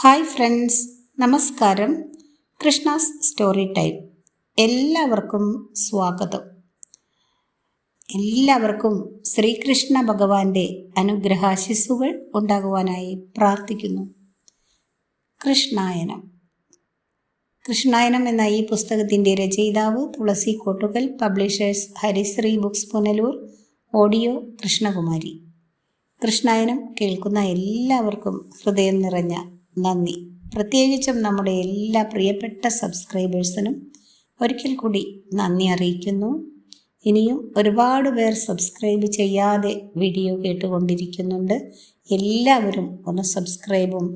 Hi friends നമസ്കാരം. Krishna's story time. എല്ലാവർക്കും സ്വാഗതം. എല്ലാവർക്കും ശ്രീകൃഷ്ണ ഭഗവാന്റെ അനുഗ്രഹാശിസ്സുകൾ ഉണ്ടാകുവാനായി പ്രാർത്ഥിക്കുന്നു. കൃഷ്ണായനം. കൃഷ്ണായനം എന്ന ഈ പുസ്തകത്തിന്റെ രചയിതാവ് Thulasi Kottukal publishers Harisree books Punalur audio Krishnakumari. Krishnayanam കേൾക്കുന്ന എല്ലാവർക്കും ഹൃദയം നിറഞ്ഞ നന്ദി. പ്രത്യേകിച്ചും നമ്മുടെ എല്ലാ പ്രിയപ്പെട്ട സബ്സ്ക്രൈബേഴ്സിനും ഒരിക്കൽ കൂടി നന്ദി അറിയിക്കുന്നു. ഇനിയും ഒരുപാട് പേർ സബ്സ്ക്രൈബ് ചെയ്യാതെ വീഡിയോ കേട്ടുകൊണ്ടിരിക്കുന്നുണ്ട്. എല്ലാവരും ഒന്ന് സബ്സ്ക്രൈബും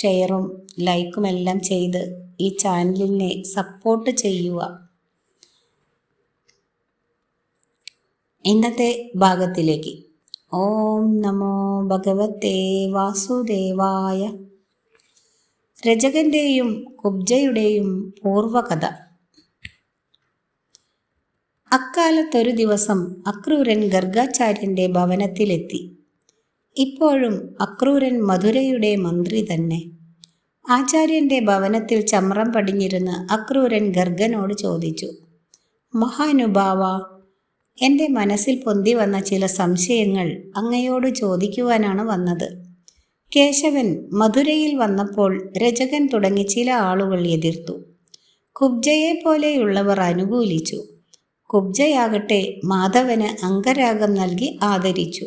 ഷെയറും ലൈക്കും എല്ലാം ചെയ്ത് ഈ ചാനലിനെ സപ്പോർട്ട് ചെയ്യുക. ഇന്നത്തെ ഭാഗത്തിലേക്ക്. ഓം നമോ ഭഗവത്തെ വാസുദേവായ രജകന്റെയും കുബ്ജയുടെയും പൂർവകഥ. അക്കാലത്തൊരു ദിവസം അക്രൂരൻ ഗർഗാചാര്യന്റെ ഭവനത്തിലെത്തി. ഇപ്പോഴും അക്രൂരൻ മധുരയുടെ മന്ത്രി തന്നെ. ആചാര്യന്റെ ഭവനത്തിൽ ചമ്രം പടിഞ്ഞിരുന്ന് അക്രൂരൻ ഗർഗനോട് ചോദിച്ചു മഹാനുഭാവ എന്റെ മനസ്സിൽ പൊന്തി വന്ന ചില സംശയങ്ങൾ അങ്ങയോട് ചോദിക്കുവാനാണ് വന്നത്. കേശവൻ മധുരയിൽ വന്നപ്പോൾ രചകൻ തുടങ്ങി ചില ആളുകൾ എതിർത്തു. കുബ്ജയെ പോലെയുള്ളവർ അനുകൂലിച്ചു. കുബ്ജയാകട്ടെ മാധവന് അംഗരാഗം നൽകി ആദരിച്ചു.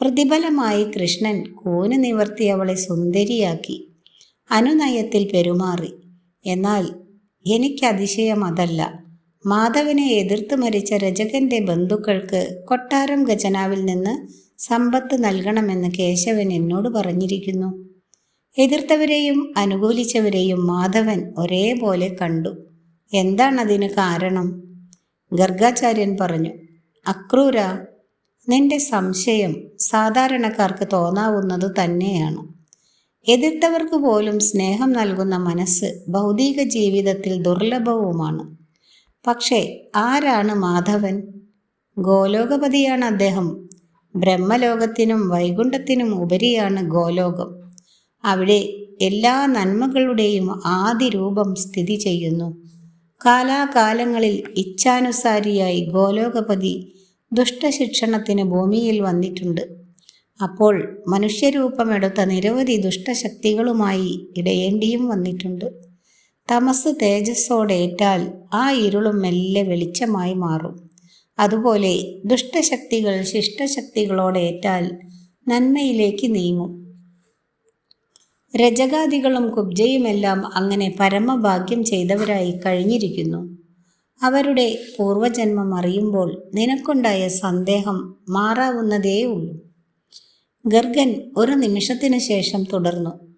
പ്രതിഫലമായി കൃഷ്ണൻ കൂന് നിവർത്തി അവളെ സുന്ദരിയാക്കി. അനുനയത്തിൽ പെരുമാറി. എന്നാൽ എനിക്ക് അതിശയം അതല്ല. മാധവനെ എതിർത്ത് മരിച്ച രചകന്റെ ബന്ധുക്കൾക്ക് കൊട്ടാരം ഖജനാവിൽ നിന്ന് സമ്പത്ത് നൽകണമെന്ന് കേശവൻ എന്നോട് പറഞ്ഞിരിക്കുന്നു. എതിർത്തവരെയും അനുകൂലിച്ചവരെയും മാധവൻ ഒരേപോലെ കണ്ടു. എന്താണതിന് കാരണം? ഗർഗാചാര്യൻ പറഞ്ഞു അക്രൂര നിന്റെ സംശയം സാധാരണക്കാർക്ക് തോന്നാവുന്നത് തന്നെയാണ്. എതിർത്തവർക്ക് പോലും സ്നേഹം നൽകുന്ന മനസ്സ് ഭൗതിക ജീവിതത്തിൽ ദുർലഭവുമാണ്. പക്ഷേ ആരാണ് മാധവൻ? ഗോലോകപതിയാണ് അദ്ദേഹം. ബ്രഹ്മലോകത്തിനും വൈകുണ്ഠത്തിനും ഉപരിയാണ് ഗോലോകം. അവിടെ എല്ലാ നന്മകളുടെയും ആദി രൂപം സ്ഥിതി ചെയ്യുന്നു. കാലാകാലങ്ങളിൽ ഇച്ഛാനുസാരിയായി ഗോലോകപതി ദുഷ്ടശിക്ഷണത്തിന് ഭൂമിയിൽ വന്നിട്ടുണ്ട്. അപ്പോൾ മനുഷ്യരൂപമെടുത്ത നിരവധി ദുഷ്ടശക്തികളുമായി ഇടയേണ്ടിയും വന്നിട്ടുണ്ട്. തമസ് തേജസ്സോടേറ്റാൽ ആ ഇരുളും മെല്ലെ വെളിച്ചമായി മാറും. അതുപോലെ ദുഷ്ടശക്തികൾ ശിഷ്ടശക്തികളോടേറ്റാൽ നന്മയിലേക്ക് നീങ്ങും. രജകാദികളും കുബ്ജയുമെല്ലാം അങ്ങനെ പരമഭാഗ്യം ചെയ്തവരായി കഴിഞ്ഞിരിക്കുന്നു. അവരുടെ പൂർവജന്മം അറിയുമ്പോൾ നിനക്കുണ്ടായ സന്ദേഹം മാറാവുന്നതേ ഉള്ളൂ. ഗർഗൻ ഒരു നിമിഷത്തിനു ശേഷം തുടർന്നു.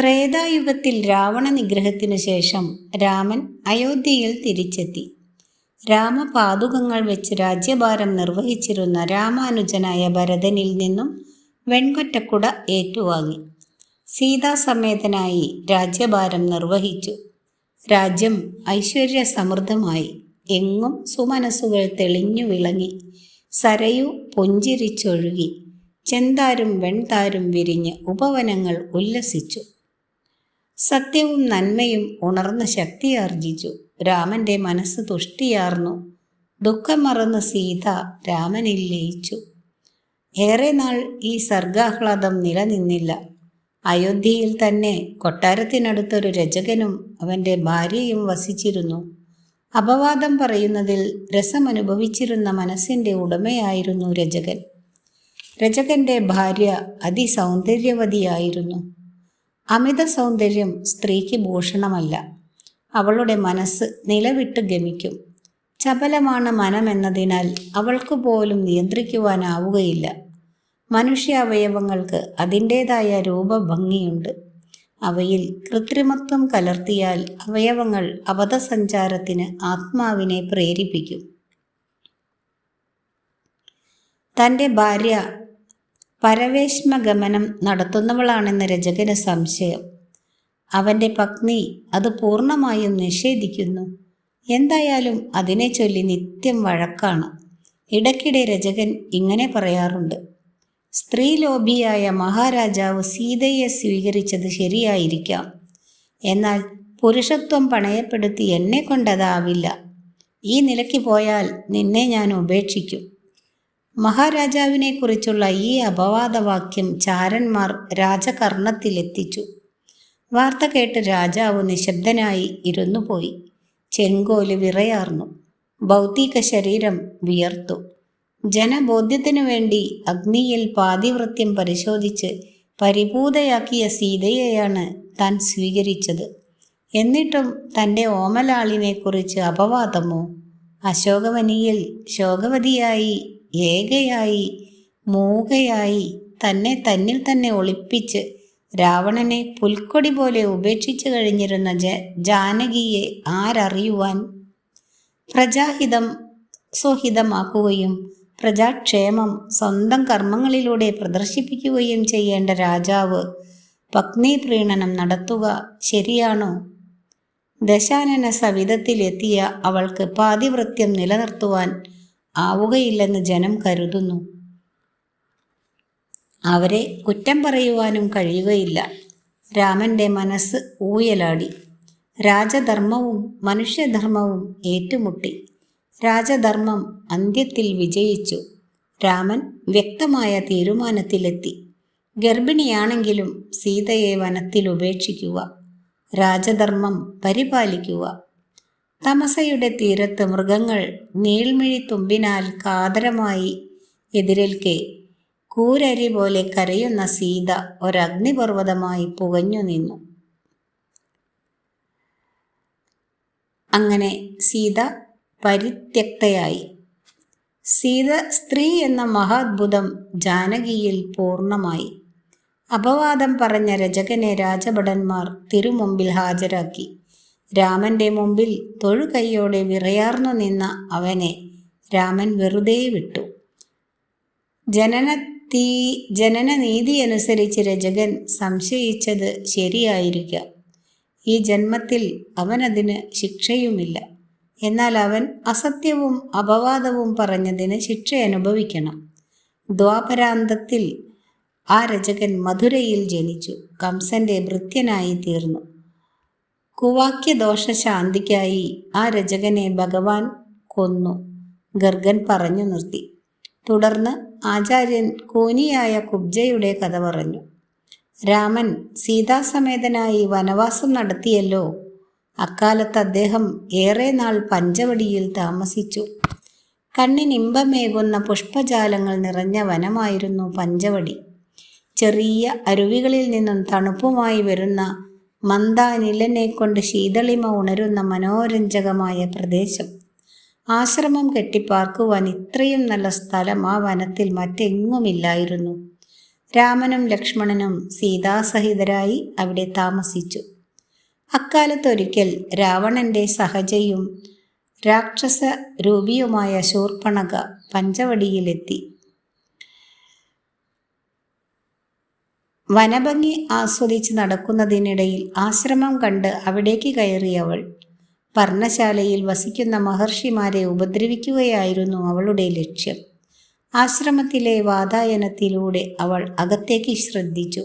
ത്രേതായുഗത്തിൽ രാവണ നിഗ്രഹത്തിനു ശേഷം രാമൻ അയോധ്യയിൽ തിരിച്ചെത്തി. രാമപാതുകങ്ങൾ വെച്ച് രാജ്യഭാരം നിർവഹിച്ചിരുന്ന രാമാനുജനായ ഭരതനിൽ നിന്നും വെൺകൊറ്റക്കുട ഏറ്റുവാങ്ങി. സീതാസമേതനായി രാജ്യഭാരം നിർവഹിച്ചു. രാജ്യം ഐശ്വര്യ സമൃദ്ധമായി എങ്ങും സുമനസ്സുകൾ തെളിഞ്ഞു വിളങ്ങി. സരയു പുഞ്ചിരിച്ചൊഴുകി. ചെന്താരും വെൺതാരും വിരിഞ്ഞ് ഉപവനങ്ങൾ ഉല്ലസിച്ചു. സത്യവും നന്മയും ഉണർന്ന് ശക്തിയാർജിച്ചു. രാമന്റെ മനസ്സ് തുഷ്ടിയാർന്നു. ദുഃഖം മറന്ന് സീത രാമനിൽ ലയിച്ചു. ഏറെ നാൾ ഈ സർഗാഹ്ലാദം നിലനിന്നില്ല. അയോധ്യയിൽ തന്നെ കൊട്ടാരത്തിനടുത്തൊരു രചകനും അവന്റെ ഭാര്യയും വസിച്ചിരുന്നു. അപവാദം പറയുന്നതിൽ രസമനുഭവിച്ചിരുന്ന മനസ്സിന്റെ ഉടമയായിരുന്നു രചകൻ. രചകന്റെ ഭാര്യ അതിസൗന്ദര്യവതിയായിരുന്നു. അമിത സൗന്ദര്യം സ്ത്രീക്ക് ഭൂഷണമല്ല. അവളുടെ മനസ്സ് നിലവിട്ട് ഗമിക്കും. ചപലമാണ് മനമെന്നതിനാൽ അവൾക്ക് പോലും നിയന്ത്രിക്കുവാനാവുകയില്ല. മനുഷ്യാവയവങ്ങൾക്ക് അതിന്റേതായ രൂപഭംഗിയുണ്ട്. അവയിൽ കൃത്രിമത്വം കലർത്തിയാൽ അവയവങ്ങൾ അബദ്ധസഞ്ചാരത്തിന് ആത്മാവിനെ പ്രേരിപ്പിക്കും. തന്റെ ഭാര്യ പരവേശ്മഗമനം നടത്തുന്നവളാണെന്ന് രചകന് സംശയം. അവന്റെ പത്നി അത് പൂർണമായും നിഷേധിക്കുന്നു. എന്തായാലും അതിനെ ചൊല്ലി നിത്യം വഴക്കാണ്. ഇടയ്ക്കിടെ രചകൻ ഇങ്ങനെ പറയാറുണ്ട്. സ്ത്രീലോഭിയായ മഹാരാജാവ് സീതയെ സ്വീകരിച്ചത് ശരിയായിരിക്കാം. എന്നാൽ പുരുഷത്വം പണയപ്പെടുത്തി എന്നെ കൊണ്ടതാവില്ല. ഈ നിലയ്ക്ക് പോയാൽ നിന്നെ ഞാൻ ഉപേക്ഷിക്കും. മഹാരാജാവിനെക്കുറിച്ചുള്ള ഈ അപവാദവാക്യം ചാരന്മാർ രാജകർണത്തിലെത്തിച്ചു. വാർത്ത കേട്ട് രാജാവ് നിശബ്ദനായി ഇരുന്നു പോയി. ചെങ്കോൽ വിറയാർന്നു. ഭൗതിക ശരീരം വിയർത്തു. ജനബോധ്യത്തിനു വേണ്ടി അഗ്നിയിൽ പാതിവൃത്യം പരിശോധിച്ച് പരിഭൂതയാക്കിയ സീതയെയാണ് താൻ സ്വീകരിച്ചത്. എന്നിട്ടും തന്റെ ഓമലാളിനെക്കുറിച്ച് അപവാദമോ? അശോകവനിയിൽ ശോകവതിയായി ഏകയായി മൂകയായി തന്നെ തന്നിൽ തന്നെ ഒളിപ്പിച്ച് രാവണനെ പുൽക്കൊടി പോലെ ഉപേക്ഷിച്ചു കഴിഞ്ഞിരുന്ന ജ ജാനകിയെ ആരറിയുവാൻ പ്രജാഹിതം സ്വഹിതമാക്കുകയും പ്രജാക്ഷേമം സ്വന്തം കർമ്മങ്ങളിലൂടെ പ്രദർശിപ്പിക്കുകയും ചെയ്യേണ്ട രാജാവ് പത്നി പ്രീണനം നടത്തുക ശരിയാണോ? ദശാനന സവിധത്തിലെത്തിയ അവൾക്ക് പാതിവൃത്യം നിലനിർത്തുവാൻ ആവുകയില്ലെന്ന് ജനം കരുതുന്നു. അവരെ കുറ്റം പറയുവാനും കഴിയുകയില്ല. രാമന്റെ മനസ്സ് ഊയലാടി. രാജധർമ്മവും മനുഷ്യധർമ്മവും ഏറ്റുമുട്ടി. രാജധർമ്മം അന്ത്യത്തിൽ വിജയിച്ചു. രാമൻ വ്യക്തമായ തീരുമാനത്തിലെത്തി. ഗർഭിണിയാണെങ്കിലും സീതയെ വനത്തിൽ ഉപേക്ഷിക്കുക. രാജധർമ്മം പരിപാലിക്കുക. തമസയുടെ തീരത്ത് മൃഗങ്ങൾ നീൾമിഴി തുമ്പിനാൽ കാതരമായി എതിരേൽക്കെ കൂരരി പോലെ കരയുന്ന സീത ഒരഗ്നിപർവതമായി പുകഞ്ഞു നിന്നു. അങ്ങനെ സീത പരിത്യക്തയായി. സീത സ്ത്രീ എന്ന മഹാത്ഭുതം ജാനകിയിൽ പൂർണമായി. അപവാദം പറഞ്ഞ രചകനെ രാജഭടന്മാർ തിരുമുമ്പിൽ ഹാജരാക്കി. രാമന്റെ മുമ്പിൽ തൊഴുകൈയോടെ വിറയാർന്നു നിന്ന അവനെ രാമൻ വെറുതെ വിട്ടു. ജനന തീ ജനനനീതി അനുസരിച്ച് രചകൻ സംശയിച്ചത് ശരിയായിരിക്കാം. ഈ ജന്മത്തിൽ അവനതിന് ശിക്ഷയുമില്ല. എന്നാൽ അവൻ അസത്യവും അപവാദവും പറഞ്ഞതിന് ശിക്ഷ അനുഭവിക്കണം. ദ്വാപരാന്തത്തിൽ ആ രചകൻ മധുരയിൽ ജനിച്ചു. കംസന്റെ ഭൃത്യനായി തീർന്നു. കുവാക്യദോഷശാന്തിക്കായി ആ രചകനെ ഭഗവാൻ കൊന്നു. ഗർഗൻ പറഞ്ഞു നിർത്തി. തുടർന്ന് ആചാര്യൻ കോനിയായ കുബ്ജയുടെ കഥ പറഞ്ഞു. രാമൻ സീതാസമേതനായി വനവാസം നടത്തിയല്ലോ. അക്കാലത്ത് അദ്ദേഹം ഏറെ നാൾ പഞ്ചവടിയിൽ താമസിച്ചു. കണ്ണിനിമ്പമേകുന്ന പുഷ്പജാലങ്ങൾ നിറഞ്ഞ വനമായിരുന്നു പഞ്ചവടി. ചെറിയ അരുവികളിൽ നിന്നും തണുപ്പുമായി വരുന്ന മന്ദാനിലനെ കൊണ്ട് ശീതളിമ ഉണരുന്ന മനോരഞ്ജകമായ പ്രദേശം. ആശ്രമം കെട്ടിപ്പാർക്കുവാൻ ഇത്രയും നല്ല സ്ഥലം ആ വനത്തിൽ മറ്റെങ്ങുമില്ലായിരുന്നു. രാമനും ലക്ഷ്മണനും സീതാസഹിതരായി അവിടെ താമസിച്ചു. അക്കാലത്തൊരിക്കൽ രാവണന്റെ സഹജയും രാക്ഷസ രൂപിയുമായ ശൂർപ്പണക പഞ്ചവടിയിലെത്തി. വനഭംഗി ആസ്വദിച്ച് നടക്കുന്നതിനിടയിൽ ആശ്രമം കണ്ട് അവിടേക്ക് കയറിയവൾ പർണശാലയിൽ വസിക്കുന്ന മഹർഷിമാരെ ഉപദ്രവിക്കുകയായിരുന്നു അവളുടെ ലക്ഷ്യം. ആശ്രമത്തിലെ വാതായനത്തിലൂടെ അവൾ അകത്തേക്ക് ശ്രദ്ധിച്ചു.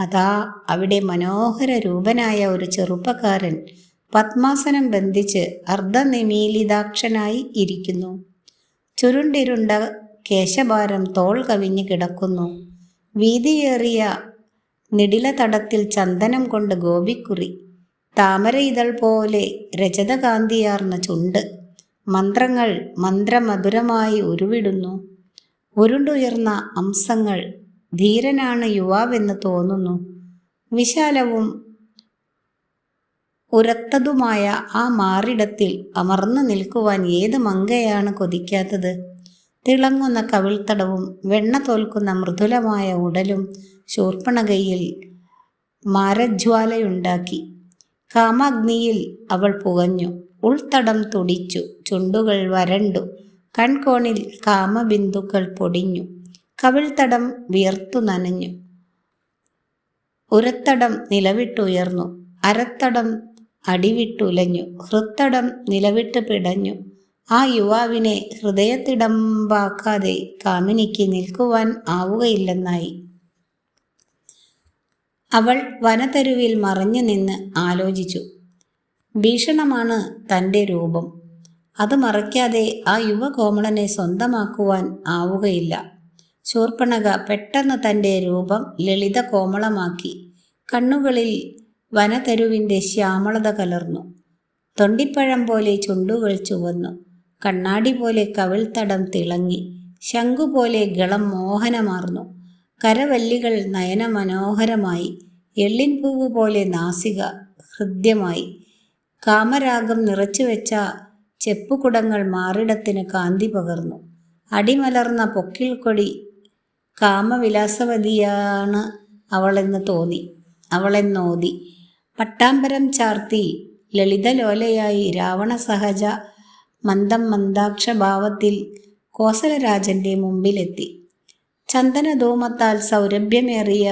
അതാ അവിടെ മനോഹര രൂപനായ ഒരു ചെറുപ്പക്കാരൻ പത്മാസനം ബന്ധിച്ച് അർദ്ധനിമീലിതാക്ഷനായി ഇരിക്കുന്നു. ചുരുണ്ടിരുണ്ട കേശഭാരം തോൾ കവിഞ്ഞു കിടക്കുന്നു. വീതിയേറിയ നിടിലതടത്തിൽ ചന്ദനം കൊണ്ട് ഗോപിക്കുറി. താമര ഇതൾ പോലെ രജതകാന്തിയാർന്ന ചുണ്ട്. മന്ത്രങ്ങൾ മന്ത്രമധുരമായി ഉരുവിടുന്നു. ഉരുണ്ടുയർന്ന അംശങ്ങൾ ധീരനാണ് യുവാവെന്ന് തോന്നുന്നു. വിശാലവും ഉരത്തതുമായ ആ മാറിടത്തിൽ അമർന്നു നിൽക്കുവാൻ ഏത് മങ്കയാണ് കൊതിക്കാത്തത്? തിളങ്ങുന്ന കവിൾത്തടവും വെണ്ണ തോൽക്കുന്ന മൃദുലമായ ഉടലും ശൂർപ്പണകയിൽ മാരജ്വാലയുണ്ടാക്കി. കാമാഗ്നിയിൽ അവൾ പുകഞ്ഞു. ഉൾത്തടം തുടിച്ചു. ചുണ്ടുകൾ വരണ്ടു. കൺകോണിൽ കാമബിന്ദുക്കൾ പൊടിഞ്ഞു. കവിൾത്തടം വിയർത്തു നനഞ്ഞു. ഉരത്തടം നിലവിട്ടുയർന്നു. അരത്തടം അടിവിട്ടുലഞ്ഞു. ഹൃത്തടം നിലവിട്ട് പിടഞ്ഞു. ആ യുവാവിനെ ഹൃദയത്തിടമ്പാക്കാതെ കാമിനിക്ക് നിൽക്കുവാൻ ആവുകയില്ലെന്നായി. അവൾ വനതെരുവിൽ മറഞ്ഞു നിന്ന് ആലോചിച്ചു. ഭീഷണമാണ് തന്റെ രൂപം. അത് മറയ്ക്കാതെ ആ യുവകോമളനെ സ്വന്തമാക്കുവാൻ ആവുകയില്ല. ശൂർപ്പണക പെട്ടെന്ന് തന്റെ രൂപം ലളിത കോമളമാക്കി കണ്ണുകളിൽ വനതെരുവിന്റെ ശ്യാമളത കലർന്നു. തൊണ്ടിപ്പഴം പോലെ ചുണ്ടുകൾ ചുവന്നു. കണ്ണാടി പോലെ കവിൾത്തടം തിളങ്ങി. ശംഖു പോലെ ഗളം മോഹനമാർന്നു. കരവല്ലികൾ നയനമനോഹരമായി. എള്ളിൻപൂവ് പോലെ നാസിക ഹൃദ്യമായി. കാമരാഗം നിറച്ചുവെച്ച ചെപ്പുകുടങ്ങൾ മാറിടത്തിന് കാന്തി പകർന്നു. അടിമലർന്ന പൊക്കിൽ കൊടി കാമവിലാസവതിയാണ് അവളെന്ന് തോന്നി. അവളെന്നോതി. പട്ടാമ്പരം ചാർത്തി ലളിതലോലയായി രാവണ സഹജ മന്ദം മന്ദാക്ഷഭാവത്തിൽ കോസലരാജന്റെ മുമ്പിലെത്തി. ചന്ദനധൂമത്താൽ സൗരഭ്യമേറിയ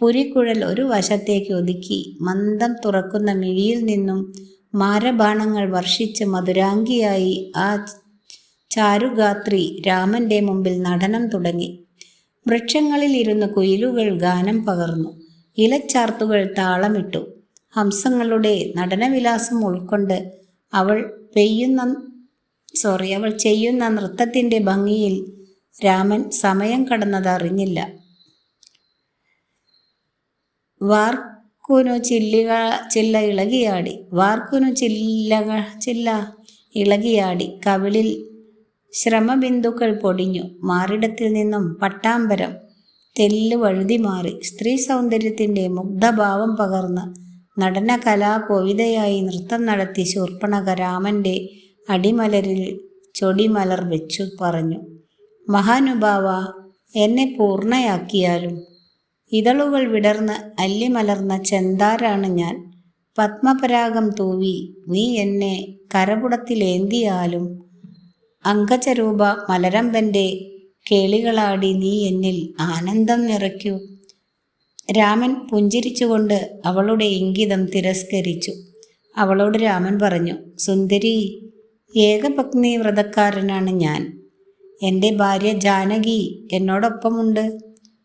പുരിക്കുഴൽ ഒരു വശത്തേക്ക് ഒതുക്കി. മന്ദം തുറക്കുന്ന മിഴിയിൽ നിന്നും മാരബാണങ്ങൾ വർഷിച്ച് മധുരാംഗിയായി ആ ചാരുഗാത്രി രാമന്റെ മുമ്പിൽ നടനം തുടങ്ങി. വൃക്ഷങ്ങളിൽ ഇരുന്ന് കുയിലുകൾ ഗാനം പകർന്നു. ഇലച്ചാർത്തുകൾ താളമിട്ടു. ഹംസങ്ങളുടെ നടനവിലാസം ഉൾക്കൊണ്ട് അവൾ പെയ്യുന്ന സോറി അവൾ ചെയ്യുന്ന നൃത്തത്തിന്റെ ഭംഗിയിൽ രാമൻ സമയം കടന്നതറിഞ്ഞില്ല. വാർക്കുനു ചില്ലിക ചില്ല ഇളകിയാടി. വാർക്കുനു ചില്ലക ചില്ല ഇളകിയാടി. കവിളിൽ ശ്രമബിന്ദുക്കൾ പൊടിഞ്ഞു. മാറിടത്തിൽ നിന്നും പട്ടാമ്പരം തെല്ല് വഴുതി മാറി. സ്ത്രീ സൗന്ദര്യത്തിന്റെ മുഗ്ധഭാവം പകർന്ന് നടന കലാകോവിതയായി നൃത്തം നടത്തി ശൂർപ്പണക രാമന്റെ അടിമലരിൽ ചൊടിമലർ വെച്ചു പറഞ്ഞു. മഹാനുഭാവ എന്നെ പൂർണയാക്കിയാലും ഇതളുകൾ വിടർന്ന് അല്ലിമലർന്ന ചെന്താരാണ് ഞാൻ. പത്മപരാഗം തൂവി നീ എന്നെ കരപുടത്തിലേന്തിയാലും അങ്കചരൂപ മലരമ്പന്റെ കേളികളാടി നീ എന്നിൽ ആനന്ദം നിറയ്ക്കൂ. രാമൻ പുഞ്ചിരിച്ചുകൊണ്ട് അവളുടെ ഇംഗിതം തിരസ്കരിച്ചു. അവളോട് രാമൻ പറഞ്ഞു സുന്ദരി ഏകപത്നി വ്രതക്കാരനാണ് ഞാൻ. എന്റെ ഭാര്യ ജാനകി എന്നോടൊപ്പമുണ്ട്.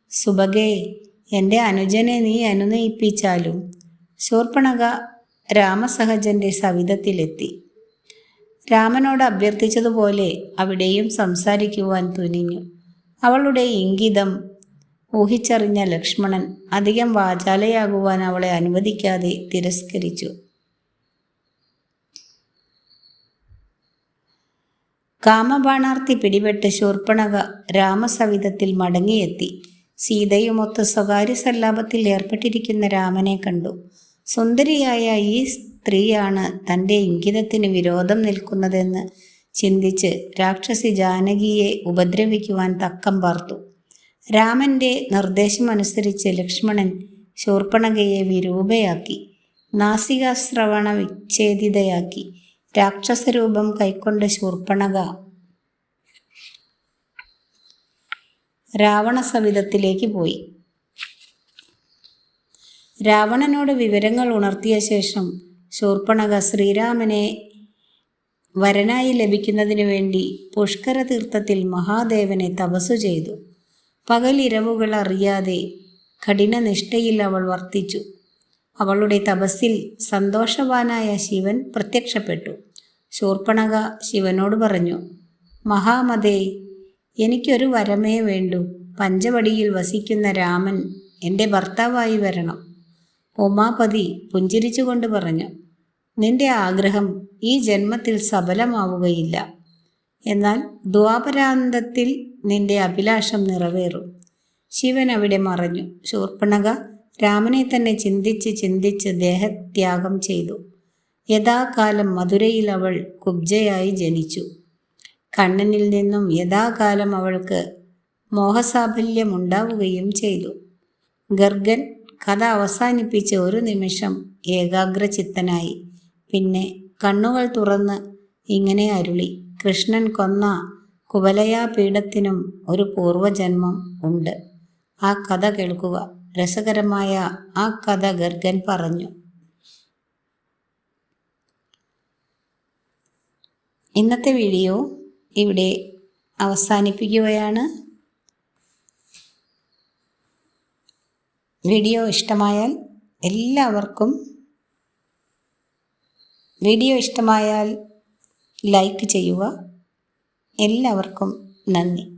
സുഭഗേ എന്റെ അനുജനെ നീ അനുനയിപ്പിച്ചാലും. ശൂർപ്പണക രാമസഹജന്റെ സവിധത്തിലെത്തി. രാമനോട് അഭ്യർത്ഥിച്ചതുപോലെ അവിടെയും സംസാരിക്കുവാൻ തുനിഞ്ഞു. അവളുടെ ഇംഗിതം ഊഹിച്ചറിഞ്ഞ ലക്ഷ്മണൻ അധികം വാചാലയാകുവാൻ അവളെ അനുവദിക്കാതെ തിരസ്കരിച്ചു. കാമബാണാർത്തി പിടിപെട്ട് ശൂർപ്പണക രാമസവിധത്തിൽ മടങ്ങിയെത്തി. സീതയുമൊത്ത് സ്വകാര്യ സല്ലാപത്തിൽ ഏർപ്പെട്ടിരിക്കുന്ന രാമനെ കണ്ടു. സുന്ദരിയായ ഈ സ്ത്രീയാണ് തന്റെ ഇംഗിതത്തിന് വിരോധം നിൽക്കുന്നതെന്ന് ചിന്തിച്ച് രാക്ഷസി ജാനകിയെ ഉപദ്രവിക്കുവാൻ തക്കം പാർത്തു. രാമന്റെ നിർദ്ദേശമനുസരിച്ച് ലക്ഷ്മണൻ ശൂർപ്പണകയെ വിരൂപയാക്കി നാസികാശ്രവണ വിച്ഛേദിതയാക്കി രാക്ഷസരൂപം കൈക്കൊണ്ട ശൂർപ്പണക. രാവണ സവിധത്തിലേക്ക് പോയി. രാവണനോട് വിവരങ്ങൾ ഉണർത്തിയ ശേഷം ശൂർപ്പണക ശ്രീരാമനെ വരനായി ലഭിക്കുന്നതിനു വേണ്ടി പുഷ്കര തീർത്ഥത്തിൽ മഹാദേവനെ തപസ്സു ചെയ്തു. പകലിരവുകൾ അറിയാതെ കഠിനനിഷ്ഠയിൽ അവൾ വർത്തിച്ചു. അവളുടെ തപസ്സിൽ സന്തോഷവാനായ ശിവൻ പ്രത്യക്ഷപ്പെട്ടു. ശൂർപ്പണക ശിവനോട് പറഞ്ഞു മഹാമതേ എനിക്കൊരു വരമേ വേണ്ടു. പഞ്ചവടിയിൽ വസിക്കുന്ന രാമൻ എന്റെ ഭർത്താവായി വരണം. ഉമാപതി പുഞ്ചിരിച്ചുകൊണ്ട് പറഞ്ഞു നിന്റെ ആഗ്രഹം ഈ ജന്മത്തിൽ സഫലമാവുകയില്ല. എന്നാൽ ദ്വാപരാന്തത്തിൽ നിന്റെ അഭിലാഷം നിറവേറും. ശിവൻ അവിടെ മറഞ്ഞു. ശൂർപ്പണക രാമനെ തന്നെ ചിന്തിച്ച് ചിന്തിച്ച് ദേഹത്യാഗം ചെയ്തു. യഥാകാലം മധുരയിൽ അവൾ കുബ്ജയായി ജനിച്ചു. കണ്ണനിൽ നിന്നും യഥാകാലം അവൾക്ക് മോഹസാഫല്യമുണ്ടാവുകയും ചെയ്തു. ഗർഗൻ കഥ അവസാനിപ്പിച്ച് ഒരു നിമിഷം ഏകാഗ്രചിത്തനായി. പിന്നെ കണ്ണുകൾ തുറന്ന് ഇങ്ങനെ അരുളി കൃഷ്ണൻ കൊന്ന കുവലയാപീഠത്തിനും ഒരു പൂർവജന്മം ഉണ്ട് ആ കഥ കേൾക്കുക. രസകരമായ ആ കഥ ഗർഗൻ പറഞ്ഞു. ഇന്നത്തെ വീഡിയോ ഇവിടെ അവസാനിപ്പിക്കുകയാണ്. വീഡിയോ ഇഷ്ടമായാൽ എല്ലാവർക്കും വീഡിയോ ഇഷ്ടമായാൽ ലൈക്ക് ചെയ്യുക. എല്ലാവർക്കും നന്ദി.